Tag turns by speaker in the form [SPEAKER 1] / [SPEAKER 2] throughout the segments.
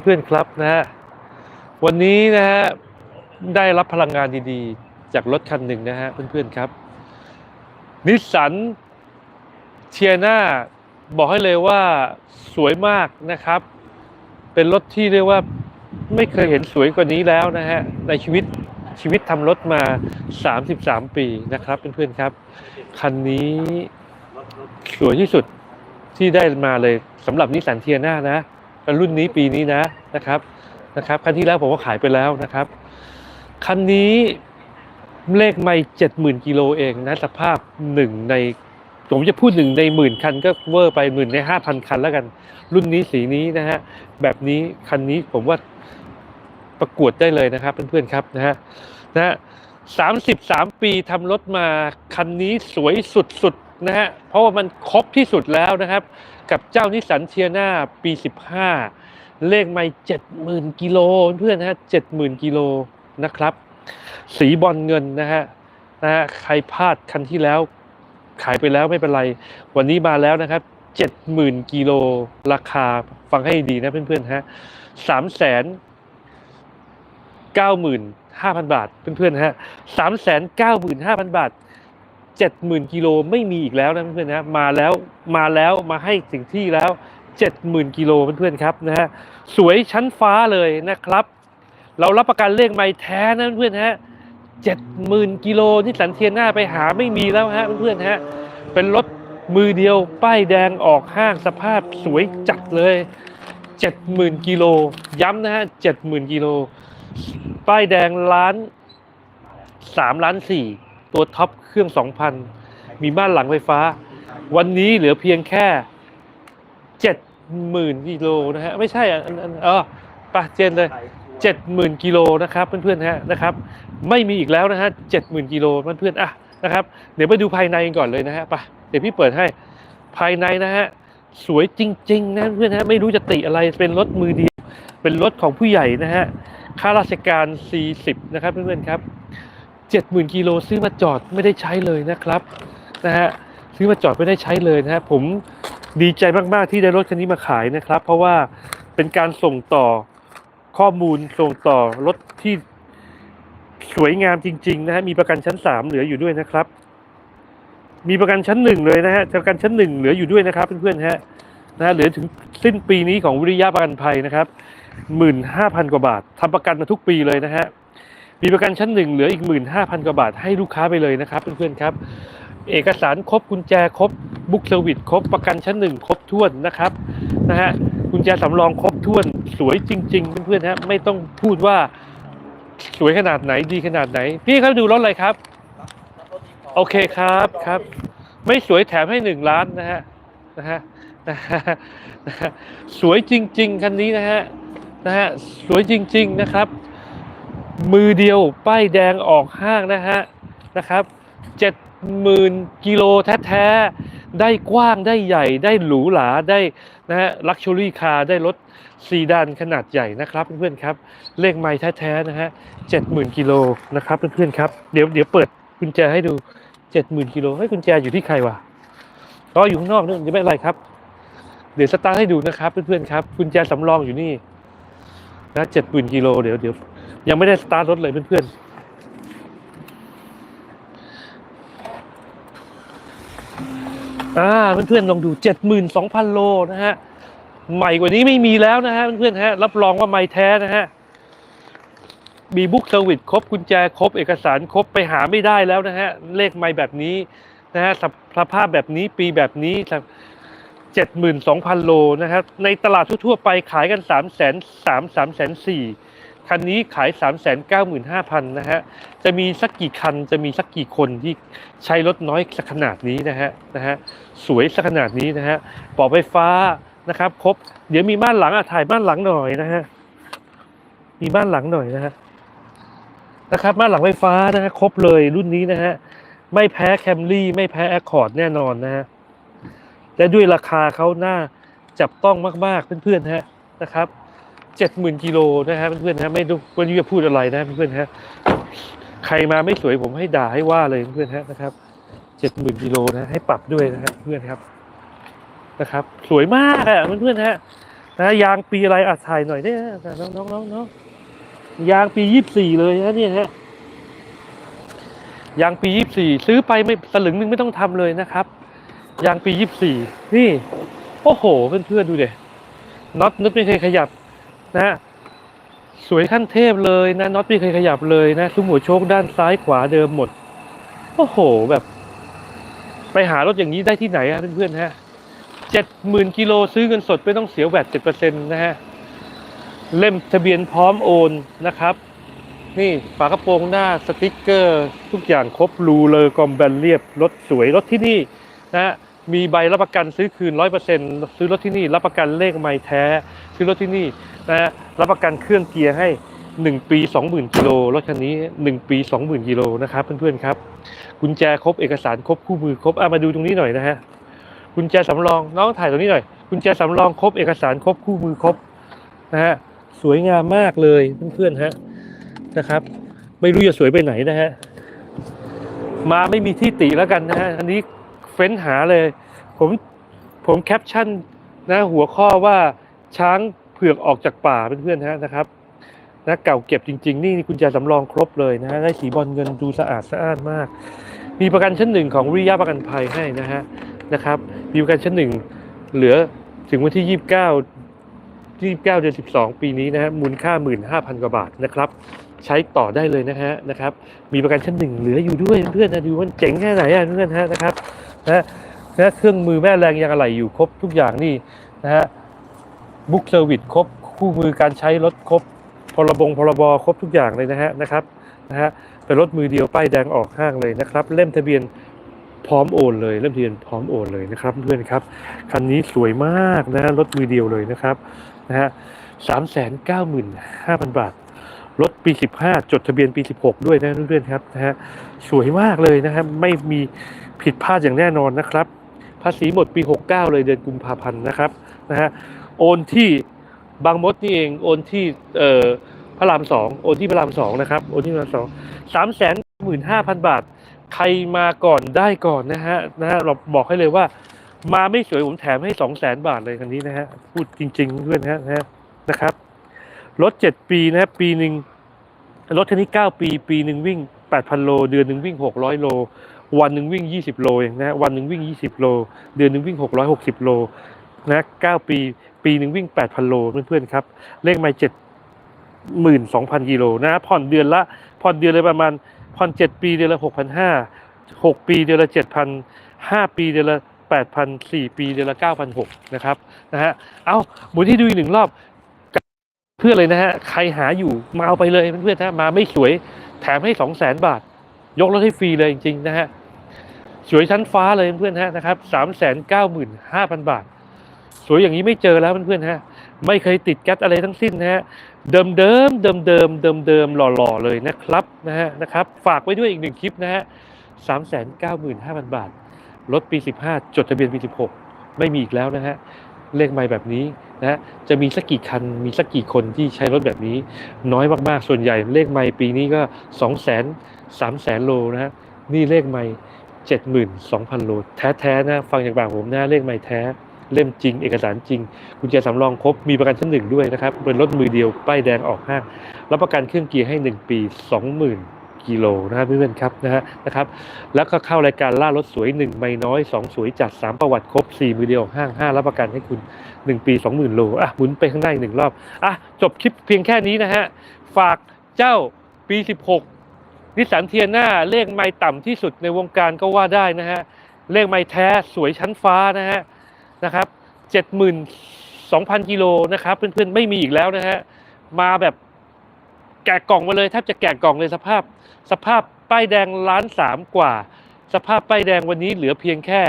[SPEAKER 1] เพื่อนครับนะฮะวันนี้นะฮะได้รับพลังงานดีๆ จากรถคันหนึ่งนะฮะเพื่อนๆครับนิสสันเทียนาบอกให้เลยว่าสวยมากนะครับ เป็นรถที่เรียกว่าไม่เคยเห็นสวยกว่านี้แล้วนะฮะในชีวิตชีวิตทำรถมา 33 ปีนะครับเพื่อนๆครับ คันนี้สวยที่สุดที่ได้มาเลยสำหรับนิสสันเทียนานะ รุ่นนี้ปีนี้นะนะครับนะครับคันที่แล้วผมก็ขายไปแล้วนะครับคันนี้เลขไม่เจ็ดหมื่นกิโลเองนะสภาพหนึ่งในผมจะพูดหนึ่งในหมื่นคันก็เวอร์ไปหมื่นในห้าพันคันแล้วกัน รุ่นนี้สีนี้นะฮะแบบนี้คันนี้ผมว่าประกวดได้เลยนะครับเพื่อนๆครับนะฮะนะสามสิบสามปีทำรถมาคันนี้สวยสุดๆ นะฮะเพราะว่ามันครบที่สุดแล้วนะครับ กับเจ้านิสสันเทียนาปี 15 เลขไม่70,000กิโลเพื่อนนะฮะ70,000กิโลนะครับ สีบอลเงินนะฮะนะฮะใครพลาดคันที่แล้วขายไปแล้วไม่เป็นไร วันนี้มาแล้วนะครับ70,000กิโลราคาฟังให้ดีนะเพื่อนๆฮะ3แสน95,000บาทเพื่อนๆฮะ3แสน95,000บาท เจ็ดหมื่นกิโลไม่มีอีกแล้วนะเพื่อนนะมาแล้วมาแล้วมาให้ถึงที่แล้วเจ็ดหมื่นกิโลเพื่อนๆครับนะฮะสวยชั้นฟ้าเลยนะครับ เรารับประกันเลขไม่แท้นะเพื่อนฮะเจ็ดหมื่นกิโลนี่สันเทียนหน้าไปหาไม่มีแล้วฮะเพื่อนฮะเป็นรถมือเดียวป้ายแดงออกห้างสภาพสวยจัดเลยเจ็ดหมื่นกิโลย้ำนะฮะเจ็ดหมื่นกิโลป้ายแดงล้านสามล้านสี่ ตัวท็อปเครื่อง 2,000 มีบ้านหลังไฟฟ้า วันนี้เหลือเพียงแค่70,000กิโลนะฮะไม่ใช่อะอันนเออปะเจนเลย70,000กิโลนะครับเพื่อนๆฮะนะครับ ไม่มีอีกแล้วนะฮะ70,000กิโลเพื่อนๆอะนะครับ เดี๋ยวไปดูภายในก่อนเลยนะฮะปะเดี๋ยวพี่เปิดให้ภายในนะฮะสวยจริง ๆ นะเพื่อนฮะไม่รู้จะติอะไรเป็นรถมือเดียว เป็นรถของผู้ใหญ่นะฮะข้าราชการ 40 นะครับเพื่อนๆครับ เจ็ดหมื่นกิโลซื้อมาจอดไม่ได้ใช้เลยนะครับนะฮะซื้อมาจอดไม่ได้ใช้เลยนะฮะผมดีใจมาก ๆ ที่ได้รถคันนี้มาขายนะครับ เพราะว่าเป็นการส่งต่อข้อมูลส่งต่อรถที่สวยงามจริง ๆ นะฮะมีประกันชั้นสามเหลืออยู่ด้วยนะครับ มีประกันชั้นหนึ่งเลยนะฮะประกันชั้นหนึ่งเหลืออยู่ด้วยนะครับเพื่อนๆฮะนะฮะเหลือถึงสิ้นปีนี้ของวิริยะประกันภัยนะครับหมื่นห้าพันกว่าบาททำประกันมาทุกปีเลยนะฮะ มีประกันชั้นหนึ่งเหลืออีกหมื่นห้าพันกว่าบาทให้ลูกค้าไปเลยนะครับ เพื่อนๆครับ เอกสารครบกุญแจครบบุ๊กเซอร์วิสครบประกันชั้นหนึ่งครบถ้วนนะครับนะฮะกุญแจสำรองครบถ้วนสวยจริง ๆ เพื่อนๆฮะไม่ต้องพูดว่าสวยขนาดไหนดีขนาดไหน พี่ครับดูรถอะไรครับ โอเคครับครับ ไม่สวยแถมให้หนึ่งล้านนะฮะนะฮะนะฮะสวยจริง ๆคันนี้นะฮะนะฮะสวยจริง ๆ นะครับ มือเดียวป้ายแดงออกห้างนะฮะนะครับเจ็ดหมื่นกิโลแท้ๆ ได้กว้างได้ใหญ่ได้หรูหราได้นะฮะลักชัวรี่คาร์ได้รถซีดานขนาดใหญ่นะครับเพื่อนๆครับ เลขไม้แท้ๆนะฮะเจ็ดหมื่นกิโลนะครับเพื่อนๆครับเดี๋ยวเดี๋ยวเปิดกุญแจให้ดูเจ็ดหมื่นกิโลเฮ้กุญแจอยู่ที่ใครวะก็อยู่ข้างนอกนู่นจะไม่เป็นไรครับ เดี๋ยวสตาร์ทให้ดูนะครับเพื่อนๆครับกุญแจสำรองอยู่นี่นะเจ็ดหมื่นกิโลเดี๋ยวเดี๋ยว ยังไม่ได้สตาร์ทรถเลยเพื่อนๆอ่าเพื่อนๆลองดูเจ็ดหมื่นสองพันโลนะฮะ ใหม่กว่านี้ไม่มีแล้วนะฮะเพื่อนๆฮะ รับรองว่าไม่แท้นะฮะ มีบุ๊กเซอร์วิสครบกุญแจครบเอกสารครบไปหาไม่ได้แล้วนะฮะ เลขไม่แบบนี้นะฮะสภสภาพแบบนี้ปีแบบนี้เจ็ดหมื่นสองพันโลนะครับในตลาดทั่วๆไปขายกันสามแสนสามสามแสนสี่ คันนี้ขาย 3 9 5 0 0 0นะฮะ จะมีสักกี่คัน จะมีสักกี่คนที่ใช้รถน้อยสักขนาดนี้นะฮะ นะฮะ สวยสักขนาดนี้นะฮะปอบไฟฟ้านะครับ ครบ เดี๋ยวมีบ้านหลังอะถ่ายบ้านหลังหน่อยนะฮะ มีบ้านหลังหน่อยนะฮะ นะครับบ้านหลังไฟฟ้านะฮะ ครบเลยรุ่นนี้นะฮะ ไม่แพ้แคมรี่ ไม่แพ้แอคคอร์ดแน่นอนนะฮะ และด้วยราคาเขาหน้าจับต้องมากๆเพื่อนๆฮะ นะครับ เจ็ดหมื่นกิโลนะฮะเพื่อนๆฮะไม่รู้วันนี้จะพูดอะไรนะเพื่อนๆฮะใครมาไม่สวยผมให้ด่าให้ว่าเลยเพื่อนๆฮะนะครับเจ็ดหมื่นกิโลนะให้ปรับด้วยนะฮะเพื่อนครับนะครับ สวยมากอะเพื่อนๆฮะนะยางปีอะไรอะถ่ายหน่อยเนี่ยน้องน้องน้องน้องยางปียี่สี่เลยนะเนี่ยฮะยางปียี่สี่ซื้อไปไม่สลึงหนึงไม่ต้องทำเลยนะครับยางปียี่สี่นี่โอ้โหเพื่อนๆดูเด็น็อตน็อตไม่เคยขยับ นะสวยขั้นเทพเลยนะน็อตไม่เคยขยับเลยนะซุ้มหัวโชคด้านซ้ายขวาเดิมหมดโอ้โหแบบ ไปหารถอย่างนี้ได้ที่ไหนอะเพื่อนๆฮะเจ็ดหมื่นกิโลซื้อเงินสดไม่ต้องเสียแวดเจ็ดเปอร์เซ็นต์นะฮะเล่มทะเบียนพร้อมโอนนะครับ นี่ฝากระโปรงหน้าสติกเกอร์ทุกอย่างครบรูเลยกอมแบนเรียบรถสวยรถที่นี่นะฮะมีใบรับประกันซื้อคืนร้อยเปอร์เซ็นต์ซื้อรถที่นี่รับประกันเลขไม่แท้ ซื้อรถที่นี่นะฮะรับประกันเครื่องเกียร์ให้หนึ่งปีสองหมื่นกิโลรถคันนี้หนึ่งปีสองหมื่นกิโลนะครับเพื่อนๆครับกุญแจครบเอกสารครบคู่มือครบอะมาดูตรงนี้หน่อยนะฮะกุญแจสำรองน้องถ่ายตรงนี้หน่อยกุญแจสำรองครบเอกสารครบคู่มือครบนะฮะสวยงามมากเลยเพื่อนๆฮะนะครับ ไม่รู้จะสวยไปไหนนะฮะมาไม่มีที่ติแล้วกันนะฮะอันนี้เฟ้นหาเลย ผมผมแคปชั่นนะหัวข้อว่าช้าง ผือกออกจากป่าเพื่อนๆนะครับนะเก่าเก็บจริง ๆ นี่กุญแจสำรองครบเลยนะฮะได้สีบอลเงินดูสะอาดสะอ้านมาก มีประกันชั้นหนึ่งของวิริยะประกันภัยให้นะฮะนะครับมีประกันชั้นหนึ่งเหลือถึงวันที่ 29 29 เดือน 12 ปีนี้นะฮะมูลค่า 15,000 กว่าบาทนะครับ ใช้ต่อได้เลยนะฮะนะครับมีประกันชั้นหนึ่งเหลืออยู่ด้วยเพื่อนนะดูมันเจ๋งแค่ไหนอะเพื่อนฮะนะครับนะนะเครื่องมือแม่แรงยางอะไหล่อยู่ครบทุกอย่างนี่นะฮะ บุ๊กเซอร์วิสครบ คู่มือการใช้รถครบ พรบงพรบครบทุกอย่างเลยนะฮะนะครับนะฮะเป็นรถมือเดียวป้ายแดงออกห้างเลยนะครับ เล่มทะเบียนพร้อมโอนเลยเล่มทะเบียนพร้อมโอนเลยนะครับเพื่อนครับคันนี้สวยมากนะรถมือเดียวเลยนะครับนะฮะสามแสนเก้าหมื่นห้าพันบาทรถปีสิบห้าจดทะเบียนปีสิบหกด้วยนะเพื่อนๆครับนะฮะสวยมากเลยนะครับไม่มีผิดพลาดอย่างแน่นอนนะครับ ภาษีหมดปีหกเก้าเลยเดือนกุมภาพันธ์นะครับนะฮะ โอนที่บางมดนี่เองโอนที่เอ่อพระรามสองโอนที่พระรามสองนะครับโอนที่พระรามสองสามแสนหมื่นห้าพันบาท ใครมาก่อนได้ก่อนนะฮะนะฮะเราบอกให้เลยว่า มาไม่สวยผมแถมให้สองแสนบาทเลยคันนี้นะฮะพูดจริงๆเพื่อนะฮะนะฮะนะครับรถเจ็ดปีนะฮะปีหนึ่งรถคันนี้เก้าปี ปีหนึ่งวิ่งแปดพันโล เดือนหนึ่งวิ่งหกร้อยโล วันหนึ่งวิ่งยี่สิบโลเองนะฮะวันหนึ่งวิ่งยี่สิบโล เดือนหนึ่งวิ่งหกร้อยหกสิบโลนะเก้าปี ปีหนึ่งวิ่งแปดพันโลเพื่อนๆครับ เลขไม่เจ็ดหมื่นสองพันกิโลนะผ่อนเดือนละผ่อนเดือนละประมาณผ่อนเจ็ดปีเดือนละหกพันห้าหกปีเดือนละเจ็ดพันห้าปีเดือนละแปดพันสี่ปีเดือนละเก้าพันหกนะครับนะฮะเอาหมุนที่ดูอีกหนึ่งรอบเพื่อเลยนะฮะใครหาอยู่มาเอาไปเลยเพื่อนๆนะมาไม่สวยแถมให้สองแสนบาท ยกรถให้ฟรีเลยจริงๆนะฮะสวยชั้นฟ้าเลยเพื่อนๆฮะนะครับสามแสนเก้าหมื่นห้าพันบาท สวยอย่างนี้ไม่เจอแล้วเพื่อนๆฮะไม่เคยติดแก๊สอะไรทั้งสิ้นนะฮะเดิมเดิมเดิมเดิมเดิมเดิมหล่อๆเลยนะครับนะฮะนะครับฝากไว้ด้วยอีกหนึ่งคลิปนะฮะสามแสนเก้าหมื่นห้าพันบาทรถปีสิบห้าจดทะเบียนปีสิบหกไม่มีอีกแล้วนะฮะ เลขไม่แบบนี้นะฮะจะมีสักกี่คัน มีสักกี่คนที่ใช้รถแบบนี้ น้อยมากๆ ส่วนใหญ่เลขไม่ปีนี้ก็สองแสนสามแสนโลนะฮะ นี่เลขไม่เจ็ดหมื่นสองพันโล แท้ๆนะ ฟังจากปากผมนะเลขไม่แท้ เล่มจริง เอกสารจริงกุญแจสำรองครบมีประกันชั้นหนึ่งด้วยนะครับเป็นรถมือเดียวป้ายแดงออกห้างรับประกันเครื่องเกียร์ให้ 1 ปี 20,000กิโลนะครับเพื่อนๆครับนะฮะนะครับ แล้วก็เข้ารายการล่ารถสวย1ไม่น้อย 2 สวยจัด 3 ประวัติครบ 4 มือเดียวห้าง 5 รับประกันให้คุณ 1 ปี 20,000 โลอะหมุนไปข้างหน้าอีกหนึ่งรอบอะจบคลิปเพียงแค่นี้นะฮะฝากเจ้าปี 16นิสสันเทียน่าเลขไม่ต่ำที่สุดในวงการก็ว่าได้นะฮะ เลขไม่แท้สวยชั้นฟ้านะฮะ นะครับเจ็ดหมื่นสองพันกิโลนะครับเพื่อนๆไม่มีอีกแล้วนะฮะมาแบบแกะกล่องมาเลยแทบจะแกะกล่องเลยสภาพ สภาพป้ายแดงล้านสามกว่า สภาพป้ายแดงวันนี้เหลือเพียงแค่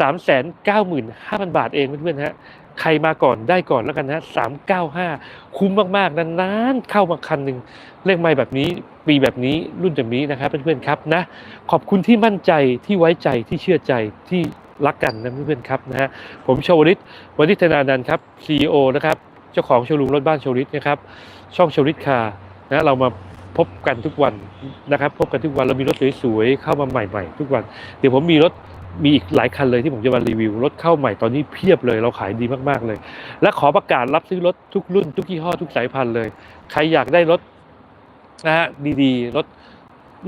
[SPEAKER 1] สามแสนเก้าหมื่นห้าพันบาทเองเพื่อนๆฮะใครมาก่อนได้ก่อนแล้วกันนะสามเก้าห้าคุ้มมากๆนานๆเข้ามาคันหนึ่งเลขไม่แบบนี้ปีแบบนี้รุ่นแบบนี้นะครับเพื่อนๆครับนะขอบคุณที่มั่นใจที่ไว้ใจที่เชื่อใจที่ รักกันนะเพื่อนๆครับนะฮะผมชวลิตวณิธนานันครับ CEO นะครับเจ้าของโชว์รูมรถบ้านชวลิตนะครับช่องชวลิตคาร์นะเรามาพบกันทุกวันนะครับ พบกันทุกวันเรามีรถสวยๆเข้ามาใหม่ ๆ ทุกวัน เดี๋ยวผมมีรถมีอีกหลายคันเลยที่ผมจะมารีวิว รถเข้าใหม่ตอนนี้เพียบเลยเราขายดีมากๆเลย และขอประกาศรับซื้อรถทุกรุ่น ทุกยี่ห้อทุกสายพันธุ์เลย ใครอยากได้รถนะฮะดีๆ รถ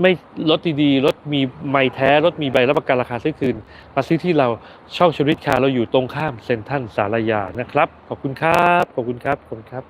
[SPEAKER 1] ไม่รถดีๆรถมีไม่แท้รถมีใบรับประกันราคาซื้อคืน มาซื้อที่เราช่องชวิตคาเราอยู่ตรงข้ามเซ็นทรัลสารยานะครับ ขอบคุณครับ ขอบคุณครับ ขอบคุณครับ